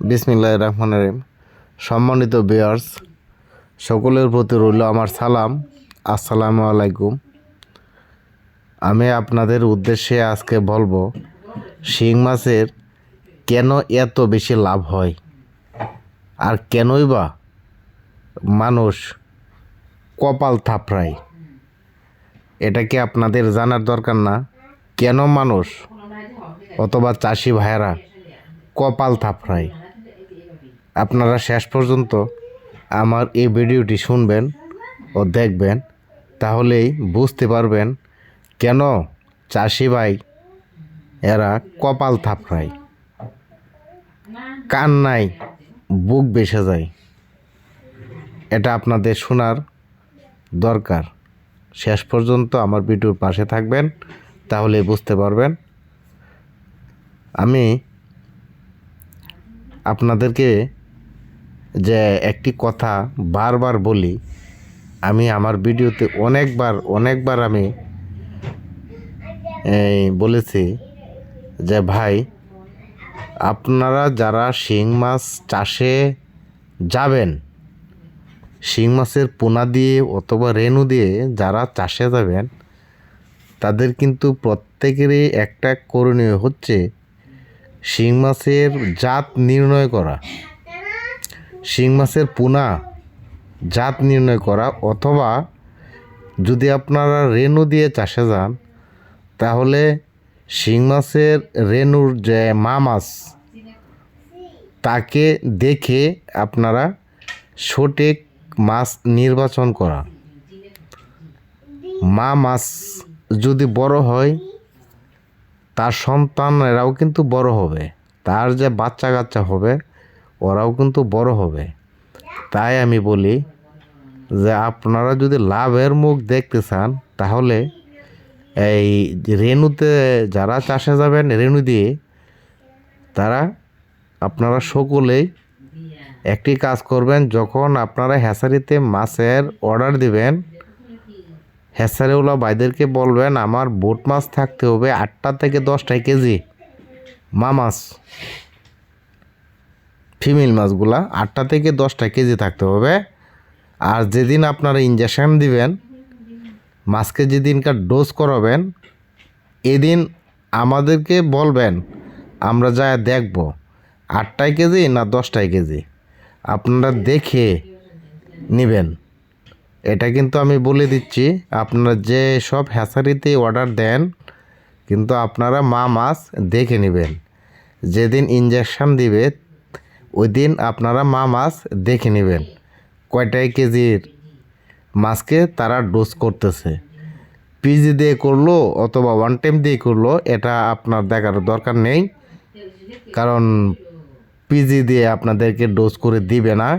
বিসমিল্লাহ রহমান রহিম। সম্মানিত বেয়ার্স সকলের প্রতি রইল আমার সালাম। আসসালামু আলাইকুম। আমি আপনাদের উদ্দেশ্যে আজকে বলব, শিং মাছের কেন এত বেশি লাভ হয়? আর কেনই বা মানুষ কপাল থাপড়ায়? এটা কি আপনাদের জানার দরকার না? কেন মানুষ অথবা চাষি ভাইয়েরা কপাল থাপড়ায়? আপনারা শেষ পর্যন্ত আমার এই ভিডিওটি শুনবেন ও দেখবেন, তাহলেই বুঝতে পারবেন কেন চাষি ভাই এরা কপাল থাপড়ায় কান নাই বুক বেসে যায়। এটা আপনাদের শোনার দরকার। শেষ পর্যন্ত আমার ভিডিওর পাশে থাকবেন তাহলে বুঝতে পারবেন। আমি আপনাদেরকে যে একটি কথা বারবার বলি, আমি আমার ভিডিওতে অনেকবার অনেকবার আমি বলেছি যে ভাই, আপনারা যারা শিং মাছ চাষে যাবেন, শিং মাছের পোনা দিয়ে অথবা রেণু দিয়ে যারা চাষে যাবেন, তাদের কিন্তু প্রত্যেকেরই একটা করণীয় হচ্ছে শিং মাছের জাত নির্ণয় করা। শিং মাছের পোনা জাত নির্ণয় করা অথবা যদি আপনারা রেনু দিয়ে চাষে যান, তাহলে শিং মাছের রেনুর যে মা মাছ, তাকে দেখে আপনারা সঠিক মাছ নির্বাচন করা। মা মাছ যদি বড় হয়, তার সন্তানেরাও কিন্তু বড় হবে, তার যে বাচ্চা কাচ্চা হবে ওরাও কিন্তু বড় হবে। তাই আমি বলি যে আপনারা যদি লাভের মুখ দেখতে চান, তাহলে এই রেণুতে যারা চাষে যাবেন, রেণু দিয়ে তারা আপনারা সকলেই একটি কাজ করবেন, যখন আপনারা হ্যাচারিতে মাছের অর্ডার দিবেন হ্যাচারিওয়ালা ভাইদেরকে বলবেন, আমার বোট মাছ থাকতে হবে আটটা থেকে দশটায় কেজি মা মাছ। ফিমেল মাছগুলা আটটা থেকে দশটা কেজি থাকতে হবে। আর যেদিন আপনারা ইঞ্জেকশন দিবেন, মাছকে যেদিনকার ডোজ করাবেন, এদিন আমাদেরকে বলবেন, আমরা যা দেখব, আটটায় কেজি না দশটায় কেজি। আপনারা দেখে নেবেন। এটা কিন্তু আমি বলে দিচ্ছি, আপনারা যে সব হ্যাচারিতে অর্ডার দেন, কিন্তু আপনারা মা মাছ দেখে নেবেন। যেদিন ইঞ্জেকশান দিবে ওই দিন আপনারা মা মাছ দেখে নেবেন। কয়টায় কেজির? মাছকে তারা ডোজ করতেছে। পিজি দিয়ে করল অথবা ওয়ান টাইম দিয়ে করল, এটা আপনার দেখার দরকার নেই। কারণ পিজি দিয়ে আপনাদেরকে ডোজ করে দিবে না।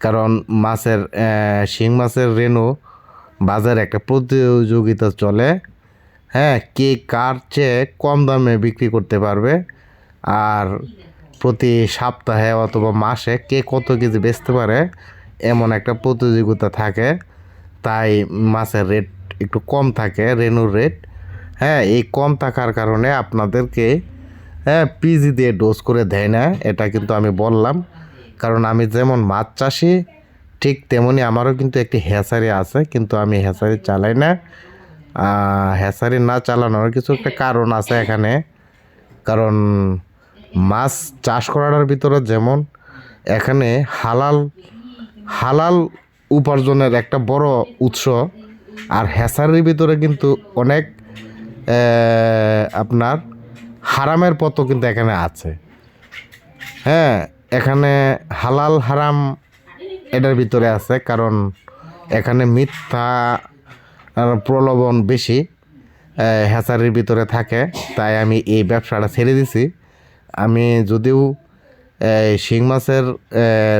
কারণ মাছের শিং মাছের রেণু বাজারে একটা প্রতিযোগিতা চলে। হ্যাঁ কে কার চেয়ে কম দামে বিক্রি করতে পারবে। আর প্রতি সপ্তাহে অথবা মাসে কে কত কেজি বেচতে পারে এমন একটা প্রতিযোগিতা থাকে। তাই মাছের রেট একটু কম থাকে রেনুর রেট হ্যাঁ এই কম থাকার কারণে আপনাদেরকে হ্যাঁ পিজি দিয়ে ডোজ করে দেয় না, এটা কিন্তু আমি বললাম। কারণ আমি যেমন মাছ চাষি, ঠিক তেমনি আমারও কিন্তু একটি হ্যাচারি আছে, কিন্তু আমি হ্যাচারি চালাই না। হ্যাচারি না চালানোর কিছু একটা কারণ আছে এখানে। কারণ মাছ চাষ করার ভিতরে যেমন এখানে হালাল হালাল উপার্জনের একটা বড় উৎস। আর হ্যাচারির ভিতরে কিন্তু অনেক আপনার হারামের পথও কিন্তু এখানে আছে। হ্যাঁ এখানে হালাল, হারাম এটার ভিতরে আছে, কারণ এখানে মিথ্যা প্রলোভন বেশি হ্যাচারির ভিতরে থাকে। তাই আমি এই ব্যবসাটা ছেড়ে দিছি। আমি যদিও শিং মাছের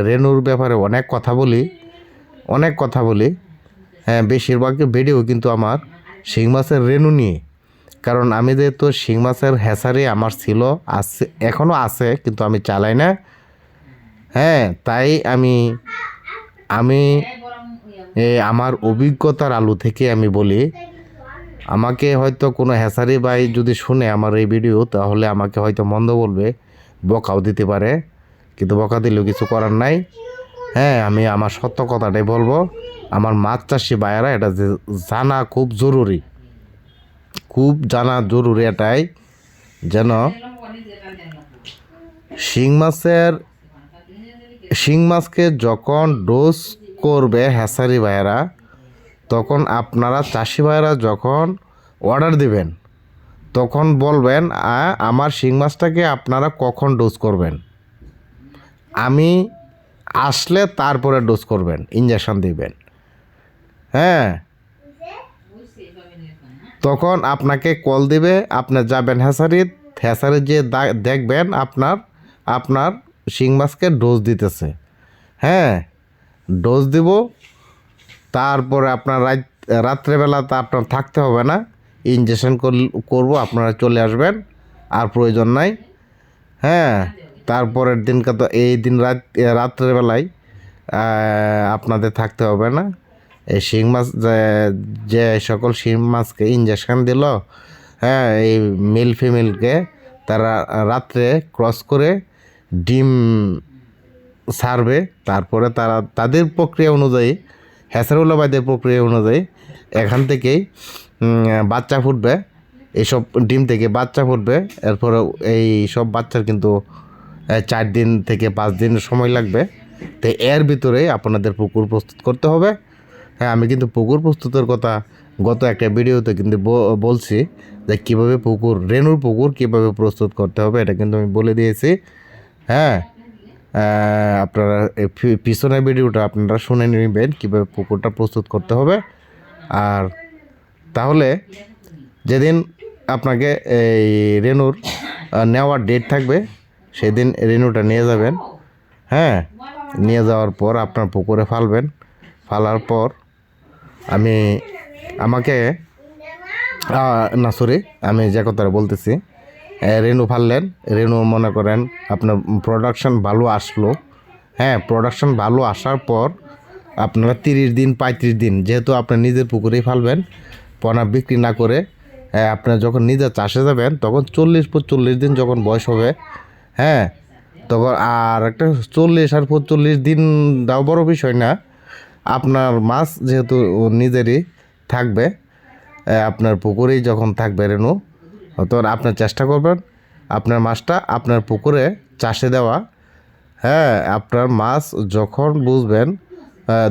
রেণুর ব্যাপারে অনেক কথা বলি, অনেক কথা বলি হ্যাঁ বেশিরভাগ ভিডিও কিন্তু আমার শিং মাছের রেণু নিয়ে। কারণ আমি যেহেতু শিং মাছের হ্যাচারি আমার ছিল, আছে এখনও আছে, কিন্তু আমি চালাই না। হ্যাঁ তাই আমি আমি আমার অভিজ্ঞতার আলু থেকে আমি বলি আমাকে হয়তো কোনো হ্যাচারি ভাই যদি শুনে আমার এই ভিডিও, তাহলে আমাকে হয়তো মন্দ বলবে, বকাও দিতে পারে। কিন্তু বকা দিলেও কিছু করার নাই। হ্যাঁ আমি আমার সত্য কথাটাই বলব। আমার মাছ চাষি ভাইয়েরা এটা জানা খুব জরুরি। খুব জানা জরুরি এটাই যেন শিং মাছের, শিং মাছকে যখন ডোজ করবে হ্যাসারি ভাইয়েরা তখন আপনারা চাষি ভাইয়েরা যখন অর্ডার দিবেন তখন বলবেন "আ, আমার শিং মাছটাকে আপনারা কখন ডোজ করবেন? আমি আসলে তারপরে ডোজ করবেন ইঞ্জেকশন দিবেন। হ্যাঁ? তখন আপনাকে কল দিবে আপনি যাবেন হ্যাসারিত হ্যাসারি যে দেখবেন আপনার আপনার শিং মাছকে ডোজ দিতেছে। হ্যাঁ? ডোজ দিব তারপরে আপনার রাত, রাত্রেবেলা তা আপনার থাকতে হবে না। ইঞ্জেকশন করব, আপনারা চলে আসবেন, আর প্রয়োজন নাই। হ্যাঁ তারপরের দিনকে তো, এই দিন রাত, রাত্রেবেলায় আপনাদের থাকতে হবে না। এই শিং মাছ, যে- সকল শিং মাছকে ইঞ্জেকশন দিল হ্যাঁ এই মেল ফিমেলকে তারা রাত্রে ক্রস করে ডিম সারবে। তারপরে তারা, তাদের প্রক্রিয়া অনুযায়ী হ্যাসারুল্লাবাদের প্রক্রিয়া অনুযায়ী এখান থেকেই বাচ্চা ফুটবে, এইসব ডিম থেকে বাচ্চা ফুটবে এরপরে এই সব বাচ্চার কিন্তু চার দিন থেকে পাঁচ দিন সময় লাগবে। তো এর ভিতরে আপনাদের পুকুর প্রস্তুত করতে হবে। হ্যাঁ আমি কিন্তু পুকুর প্রস্তুতের কথা গত একটা ভিডিওতে কিন্তু বলছি যে কীভাবে পুকুর রেনুর পুকুর কীভাবে প্রস্তুত করতে হবে, এটা কিন্তু আমি বলে দিয়েছি। হ্যাঁ আপনারা পিছনের ভিডিওটা আপনারা শুনে নেবেন কীভাবে পুকুরটা প্রস্তুত করতে হবে। আর তাহলে যেদিন আপনাকে এই রেনুর নেওয়ার ডেট থাকবে, সেদিন রেনুটা নিয়ে যাবেন। হ্যাঁ নিয়ে যাওয়ার পর আপনার পুকুরে ফালবেন। ফালার পর আমি, আমাকে না সরি আমি যে কথাটা বলতেছি রেনু ফাললেন। রেনু মনে করেন আপনার প্রোডাকশন ভালো আসলো। হ্যাঁ প্রোডাকশন ভালো আসার পর আপনারা তিরিশ দিন, পঁয়ত্রিশ দিন যেহেতু আপনার নিজের পুকুরেই ফালবেন, পোনা বিক্রি না করে আপনার যখন নিজের চাষে যাবেন, তখন চল্লিশ পঁচল্লিশ দিন যখন বয়স হবে হ্যাঁ তখন আর একটা চল্লিশ আর পঁচল্লিশ দিন দাও বড় বিষয় না। আপনার মাছ যেহেতু নিজেরই থাকবে আপনার পুকুরেই যখন থাকবে রেনু তখন আপনার চেষ্টা করবেন আপনার মাছটা আপনার পুকুরে চাষে দেওয়া। হ্যাঁ আপনার মাছ যখন বুঝবেন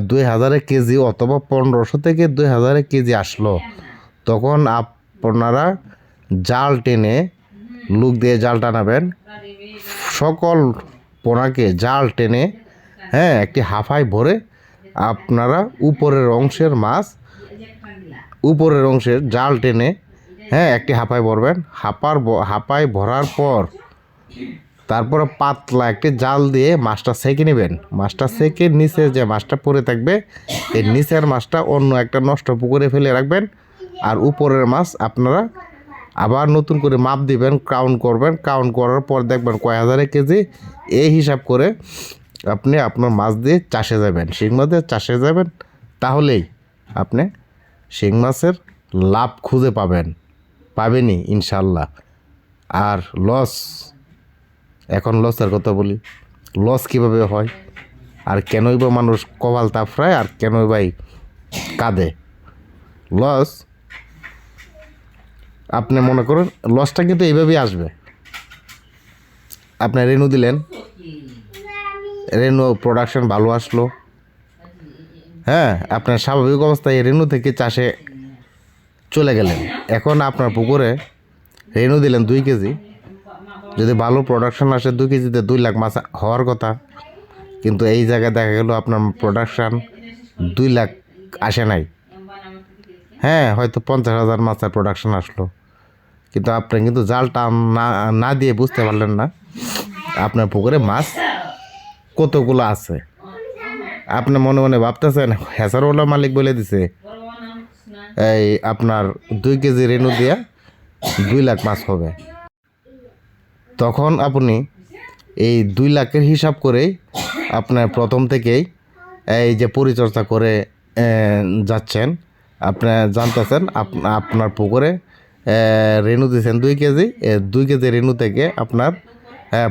দুই হাজারে কেজি অথবা পনেরোশো থেকে দুই হাজারে কেজি আসলো, তখন আপনারা জাল টেনে লুক দিয়ে জাল টানাবেন। সকল পোনাকে জাল টেনে হ্যাঁ একটি হাফায় ভরে আপনারা উপরের অংশের মাছ, উপরের অংশের জাল টেনে হ্যাঁ একটি হাঁপায় ভরবেন। হাঁপার হাঁপায় ভরার পর তারপরে পাতলা একটি জাল দিয়ে মাছটা সেকে নেবেন। মাছটা সেকে নিচে যে মাছটা পড়ে থাকবে, এই নিচের মাছটা অন্য একটা নষ্ট পুকুরে ফেলে রাখবেন। আর উপরের মাছ আপনারা আবার নতুন করে মাপ দিবেন, কাউন্ট করবেন। কাউন্ট করার পর দেখবেন কয় হাজারে কেজি। এই হিসাব করে আপনি আপনার মাছ দিয়ে চাষে যাবেন। শিং মাছ দিয়ে চাষে যাবেন, তাহলেই আপনি শিং মাছের লাভ খুঁজে পাবেন। পাবেনই ইনশাল্লাহ। আর লস এখন লসের কথা বলি। লস কীভাবে হয়? আর কেনই বা মানুষ কপাল তাফরায় আর কেনই বাই কাঁদে? লস আপনি মনে করুন লসটা কিন্তু এইভাবেই আসবে। আপনি রেনু দিলেন। রেনু প্রোডাকশন ভালো আসলো। হ্যাঁ আপনার স্বাভাবিক অবস্থায় রেনু থেকে চাষে চলে গেলেন। এখন আপনার পুকুরে রেনু দিলেন দুই কেজি। যদি ভালো প্রোডাকশন আসে দুই কেজিতে দুই লাখ মাছ হওয়ার কথা। কিন্তু এই জায়গায় দেখা গেল আপনার প্রোডাকশান দুই লাখ আসে নাই। হ্যাঁ হয়তো পঞ্চাশ হাজার মাছের প্রোডাকশান আসলো। কিন্তু আপনি কিন্তু জালটা না না দিয়ে বুঝতে পারলেন না আপনার পুকুরে মাছ কতগুলো আছে। আপনি মনে মনে ভাবতেছেন হেসারওয়ালা মালিক বলে দিছে এই আপনার দুই কেজি রেনু দিয়া দুই লাখ মাছ হবে। তখন আপনি এই দুই লাখের হিসাব করেই আপনার প্রথম থেকেই এই যে পরিচর্যা করে যাচ্ছেন। আপনি জানতেছেন আপ- আপনার পুকুরে রেনু দিয়েছেন দুই কেজি। দুই কেজি রেনু থেকে আপনার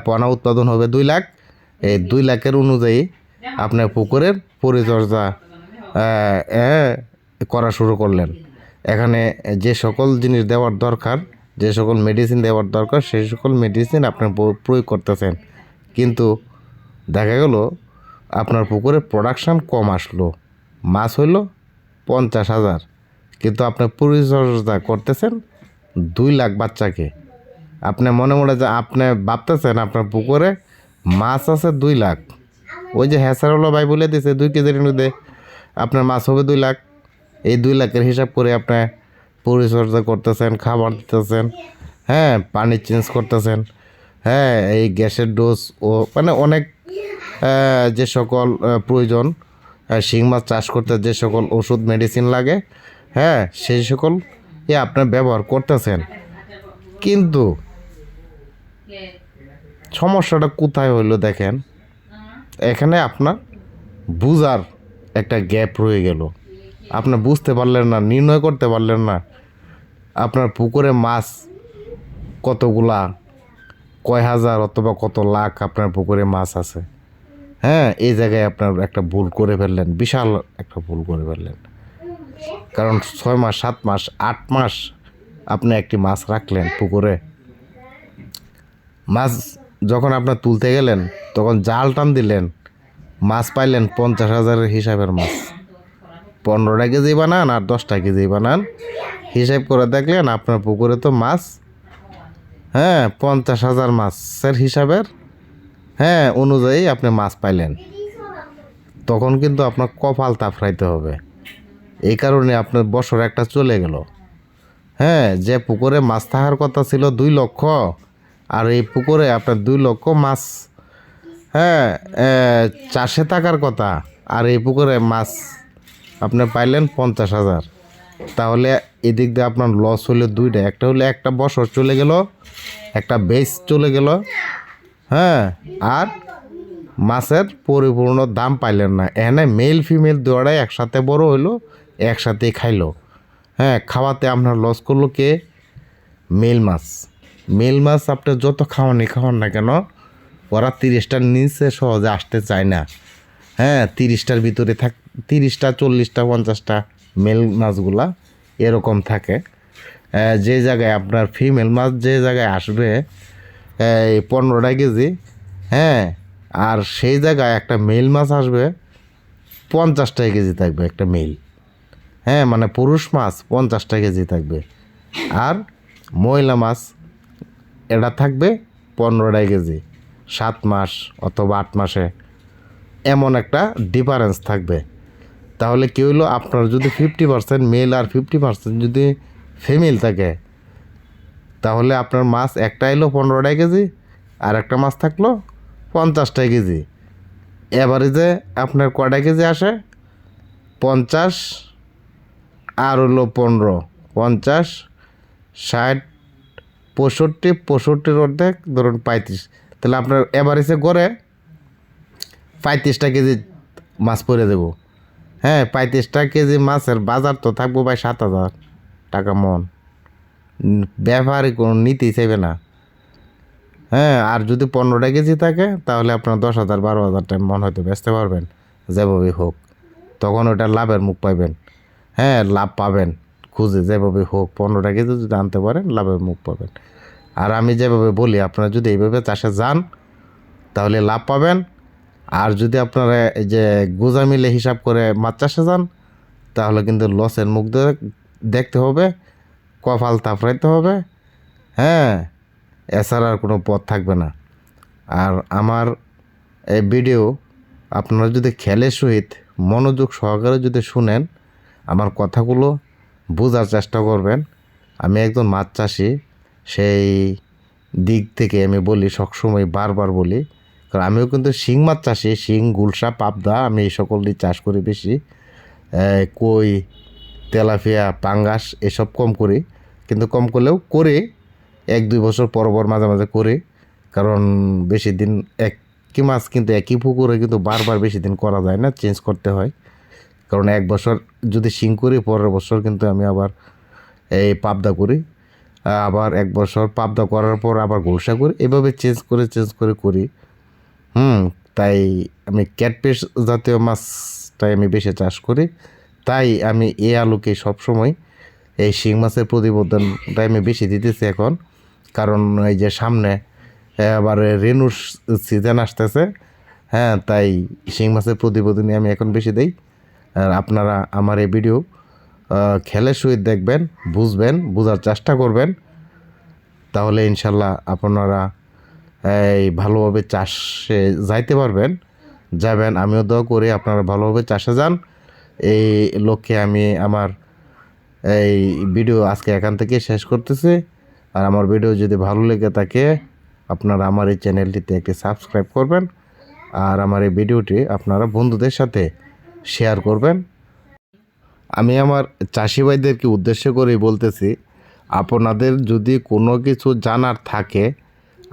পোনা উৎপাদন হবে দুই লাখ। এই দুই লাখের অনুযায়ী আপনার পুকুরের পরিচর্যা করা শুরু করলেন। এখানে যে সকল জিনিস দেওয়ার দরকার, যে সকল মেডিসিন দেওয়ার দরকার সেই সকল মেডিসিন আপনার প্রয়োগ করতেছেন। কিন্তু দেখা গেল, আপনার পুকুরে প্রোডাকশান কম আসলো। মাছ হইল পঞ্চাশ হাজার। কিন্তু আপনি পরিচর্যা করতেছেন দুই লাখ বাচ্চাকে। আপনি মনে মনে যে আপনি ভাবতেছেন আপনার পুকুরে মাছ আছে দুই লাখ। ওই যে হ্যাসারওয়ালা ভাই বলে দিছে, দুই কেজির মধ্যে আপনার মাছ হবে দুই লাখ। এই দুই লাখের হিসাব করে আপনি পরিচর্যা করতেছেন, খাবার দিতেছেন হ্যাঁ পানি চেঞ্জ করতেছেন হ্যাঁ এই গ্যাসের ডোজ ও মানে অনেক যে সকল প্রয়োজন শিং মাছ চাষ করতে যে সকল ওষুধ মেডিসিন লাগে হ্যাঁ সেই সকল এ আপনার ব্যবহার করতেছেন। কিন্তু সমস্যাটা কোথায় হইল দেখেন? এখানে আপনার বুজার একটা গ্যাপ রয়ে গেল। আপনি বুঝতে পারলেন না, নির্ণয় করতে পারলেন না। আপনার পুকুরে মাছ কতগুলা? কয় হাজার অথবা কত লাখ আপনার পুকুরে মাছ আছে? হ্যাঁ এই জায়গায় আপনার একটা ভুল করে ফেললেন, বিশাল একটা ভুল করে ফেললেন। কারণ ছয় মাস, সাত মাস, আট মাস আপনি একটি মাছ রাখলেন পুকুরে। মাছ যখন আপনার তুলতে গেলেন, তখন জাল টান দিলেন, মাছ পাইলেন পঞ্চাশ হাজারের হিসাবের মাছ। পনেরোটা কেজি বানান আর দশটা কেজি বানান। হিসাব করে দেখলেন আপনার পুকুরে তো মাছ হ্যাঁ পঞ্চাশ হাজার মাছের হিসাবের হ্যাঁ অনুযায়ী আপনি মাছ পাইলেন। তখন কিন্তু আপনার কপাল তাফরাইতে হবে। এই কারণে আপনার বছর একটা চলে গেল। হ্যাঁ যে পুকুরে মাছ থাকার কথা ছিল দুই লক্ষ, আর এই পুকুরে আপনার দুই লক্ষ মাছ হ্যাঁ চাষে থাকার কথা, আর এই পুকুরে মাছ আপনি পাইলেন পঞ্চাশ হাজার। তাহলে এদিক দিয়ে আপনার লস হলে দুইটা। একটা হলে একটা বছর চলে গেল, একটা বেস চলে গেল হ্যাঁ আর মাছের পরিপূর্ণ দাম পাইলেন না। এখানে মেল ফিমেল দুয়ারাই একসাথে বড় হইল, একসাথেই খাইলো। হ্যাঁ খাওয়াতে আপনার লস করল কে? মেল মাছ। মেল মাছ আপনি যত খাওয়ানি খাওয়ান না কেন, ওরা তিরিশটার নিচে সহজে আসতে চায় না। হ্যাঁ তিরিশটার ভিতরে থাক তিরিশটা, চল্লিশটা, পঞ্চাশটা মেল মাছগুলা এরকম থাকে। যে জায়গায় আপনার ফিমেল মাছ যে জায়গায় আসবে এই পনেরোটা কেজি হ্যাঁ আর সেই জায়গায় একটা মেল মাছ আসবে পঞ্চাশটা কেজি থাকবে একটা মেল হ্যাঁ মানে পুরুষ মাছ পঞ্চাশটা কেজি থাকবে। আর মহিলা মাছ, এটা থাকবে পনেরোটা কেজি, সাত মাস অথবা আট মাসে। এমন একটা ডিফারেন্স থাকবে। তাহলে কি হইল? আপনার যদি ফিফটি পার্সেন্ট মেল আর ফিফটি পার্সেন্ট যদি ফিমেল থাকে, তাহলে আপনার মাছ একটা এলো পনেরোটা কেজি আর একটা মাছ থাকল পঞ্চাশটা কেজি। এভারেজে আপনার কয়টা কেজি আসে? পঞ্চাশ আর হলো পনেরো। পঞ্চাশ, ষাট, পঁয়ষট্টি, পঁয়ষট্টির অর্ধেক, ধরুন পঁয়ত্রিশ। তাহলে আপনার এভারেজে করে পঁয়ত্রিশটা কেজি মাছ পরে দেবো। হ্যাঁ পঁয়ত্রিশটা কেজি মাছের বাজার তো থাকব ভাই সাত হাজার টাকা মন। ব্যাপারই কোনো নিতেই চাইবে না। হ্যাঁ আর যদি পনেরোটা কেজি থাকে, তাহলে আপনার দশ হাজার, বারো হাজার টাকা মন হয়তো বেচতে পারবেন যেভাবে হোক। তখন ওটা লাভের মুখ পাবেন হ্যাঁ লাভ পাবেন, খুঁজে যেভাবে হোক। পনেরোটা কেজি যদি আনতে পারেন, লাভের মুখ পাবেন। আর আমি যেভাবে বলি, আপনারা যদি এইভাবে চাষে যান, তাহলে লাভ পাবেন। আর যদি আপনারা এই যে গোজা মিলে হিসাব করে মাছ চাষে যান, তাহলে কিন্তু লসের মুখ দেখতে হবে, কপাল তাফরাইতে হবে হ্যাঁ? এছাড়া আর কোনো পথ থাকবে না। আর আমার এই ভিডিও আপনারা যদি খেলের সহিত মনোযোগ সহকারে যদি শুনেন, আমার কথাগুলো বোঝার চেষ্টা করবেন। আমি একজন মাছ চাষি, সেই দিক থেকে আমি বলি, সবসময় বারবার বলি কারণ আমিও কিন্তু শিং মাছ চাষি, শিং, গুলশা, পাবদা, আমি এই সকল দিয়ে চাষ করি বেশি। কই, তেলাপিয়া, পাঙ্গাস এসব কম করি। কিন্তু কম করলেও করে, এক দুই বছর পর পর মাঝে মাঝে করি। কারণ বেশি দিন একই মাছ কিন্তু একই পুকুরে কিন্তু বারবার বেশি দিন করা যায় না চেঞ্জ করতে হয়। কারণ এক বছর যদি শিং করি, পরের বছর কিন্তু আমি আবার এই পাবদা করি। আবার এক বছর পাবদা করার পর আবার গোলসা করি। এভাবে চেঞ্জ করে চেঞ্জ করে করি। হুম, তাই আমি ক্যাটফিশ জাতীয় মাছটাই আমি বেশি চাষ করি। তাই আমি এই আলুকে সবসময় এই শিং মাছের প্রতিবেদনটাই আমি বেশি দিতেছি এখন। কারণ এই যে সামনে আবার রেনুর সিজন আসতেছে। হ্যাঁ তাই শিং মাছের প্রতিবেদনই আমি এখন বেশি দিই। আর আপনারা আমার এই ভিডিও খেলের সহিত দেখবেন, বুঝবেন, বোঝার চেষ্টা করবেন। তাহলে ইনশাল্লাহ আপনারা এই ভালোভাবে চাষে যাইতে পারবেন, যাবেন, আমিও দোয়া করি আপনারা ভালোভাবে চাষে যান। এই লক্ষ্যে আমি আমার এই ভিডিও আজকে এখান থেকে শেষ করতেছি। আর আমার ভিডিও যদি ভালো লেগে থাকে, আপনারা আমার এই চ্যানেলটিতে একটি সাবস্ক্রাইব করবেন। আর আমার এই ভিডিওটি আপনারা বন্ধুদের সাথে শেয়ার করবেন। আমি আমার চাষি ভাইদেরকে উদ্দেশ্য করেই বলতেছি, আপনাদের যদি কোনো কিছু জানার থাকে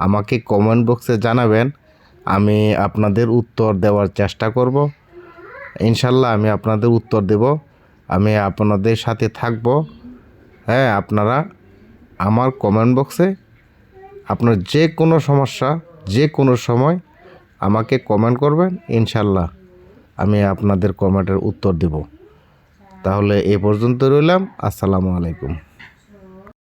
আমাকে কমেন্ট বক্সে জানাবেন। আমি আপনাদের উত্তর দেওয়ার চেষ্টা করব। ইনশাল্লাহ আমি আপনাদের উত্তর দেব। আমি আপনাদের সাথে থাকব। হ্যাঁ আপনারা আমার কমেন্ট বক্সে আপনার যে কোনো সমস্যা, যে কোনো সময় আমাকে কমেন্ট করবেন। ইনশাল্লাহ আমি আপনাদের কমেন্টের উত্তর দেব। তাহলে এ পর্যন্ত রইলাম। আসসালামু আলাইকুম।